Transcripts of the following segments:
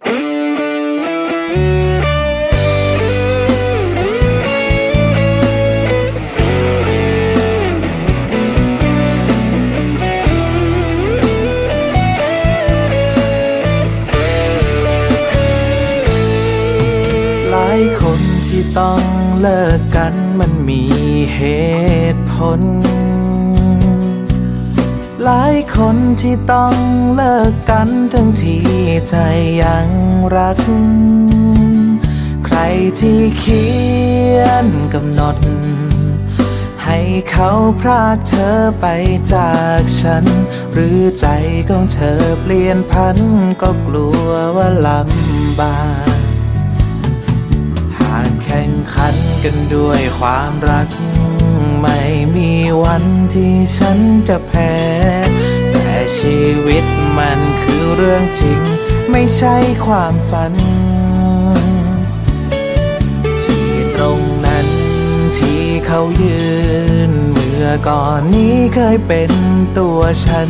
หลายคนที่ต้องเลิกกันมันมีเหตุผล หลายคนที่ต้องเลิกกันทั้งที่ใจยังรัก ใครที่เขียนกำหนด ให้เขาพรากเธอไปจากฉัน หรือใจของเธอเปลี่ยนพันก็กลัวว่าลำบากหากแข่งขันกันด้วยความรัก ไม่มีวันที่ฉันจะแพ้ แต่ชีวิตมันคือเรื่องจริง ไม่ใช่ความฝัน ที่ตรงนั้นที่เขายืน เมื่อก่อนนี้เคยเป็นตัวฉัน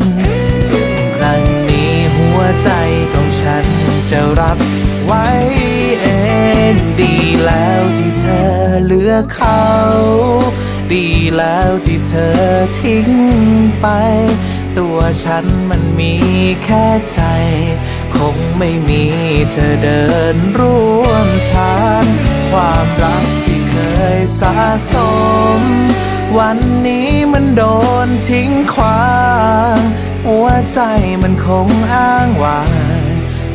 ถึงครั้งนี้หัวใจของฉันจะรับไว้เองดีแล้วที่เธอเลือกเขา ดีแล้วที่เธอทิ้งไป ตัวฉันมันมีแค่ใจ คงไม่มีเธอเดินร่วมทางความรักที่เคยสะสม วันนี้มันโดนทิ้งควางหัวใจมันคงอ้างว้าง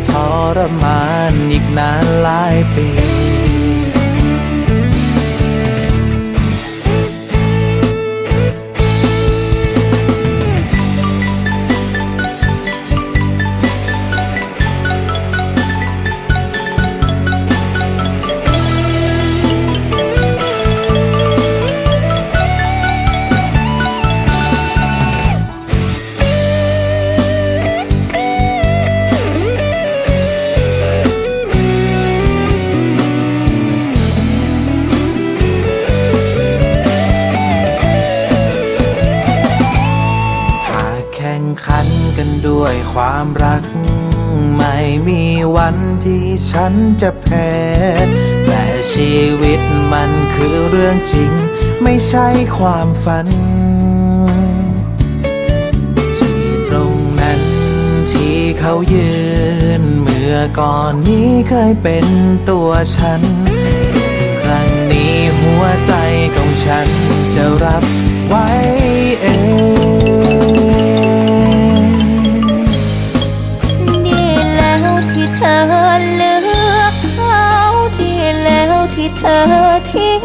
ทรมานอีกนานหลายปี รัก ไม่มีวันที่ฉันจะแพ้ แต่ชีวิตมันคือเรื่องจริง ไม่ใช่ความฝัน ที่ตรงนั้นที่เขายืน เมื่อก่อนนี้เคยเป็นตัวฉัน ครั้งนี้หัวใจของฉันจะรับ ธอทิ้ง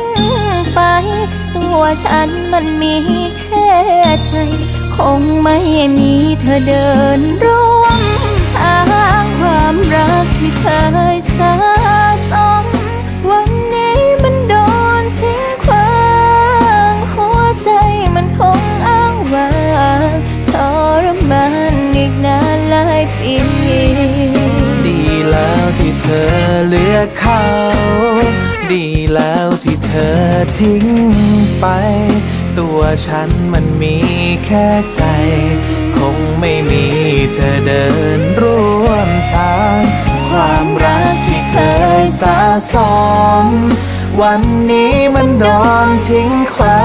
ไป ตัวฉันมันมีแค่ใจ คงไม่มีเธอเดินร่วมทางความรักที่เคยสะสมวันนี้มันโดนทิ้งควางหัวใจมันคงอ้างว้างทรมานอีกนานหลายปีดีแล้วที่เธอเลือกเขา ดีแล้วที่เธอทิ้งไป ตัวฉันมันมีแค่ใจ คงไม่มีเธอเดินร่วมทาง ความรักที่เคยสะสม วันนี้มันโดนทิ้งควา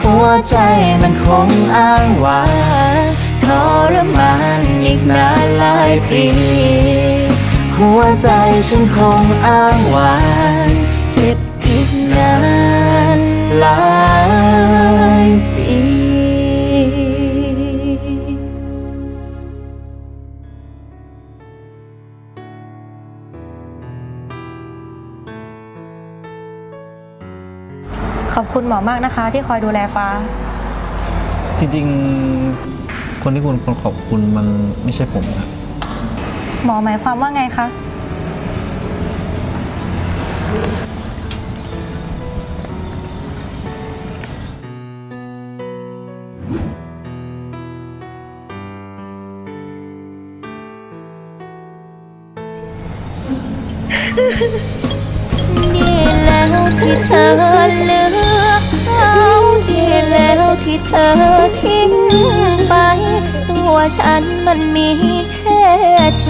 หัวใจมันคงอ้างว้างทรมานอีกนานหลายปี หัวใจฉันคงอ้างว้าง ขอบคุณหมอมากนะคะ ที่คอยดูแลฟ้า จริงๆ คนที่คุณควรขอบคุณมันไม่ใช่ผมครับหมอหมายความว่าไงคะดี แล้วที่เธอเลือกเขาดีแล้วที่เธอทิ้งไป ตัวฉันมันมีแค่ใจ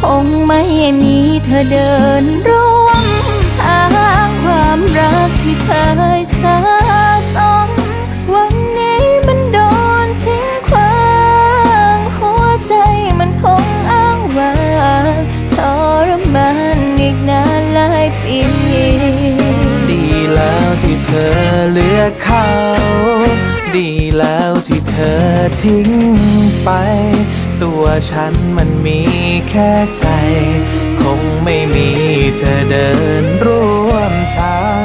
คงไม่มีเธอเดินร่วมทางความรักที่เคยสะสมวันนี้มันโดนทิ้งขวางหัวใจมันคงอ้างว้างทรมานอีกนานหลายปี แล้วที่เธอเลือกเขา ดีแล้วที่เธอทิ้งไป ตัวฉันมันมีแค่ใจ คงไม่มีเธอเดินร่วมทาง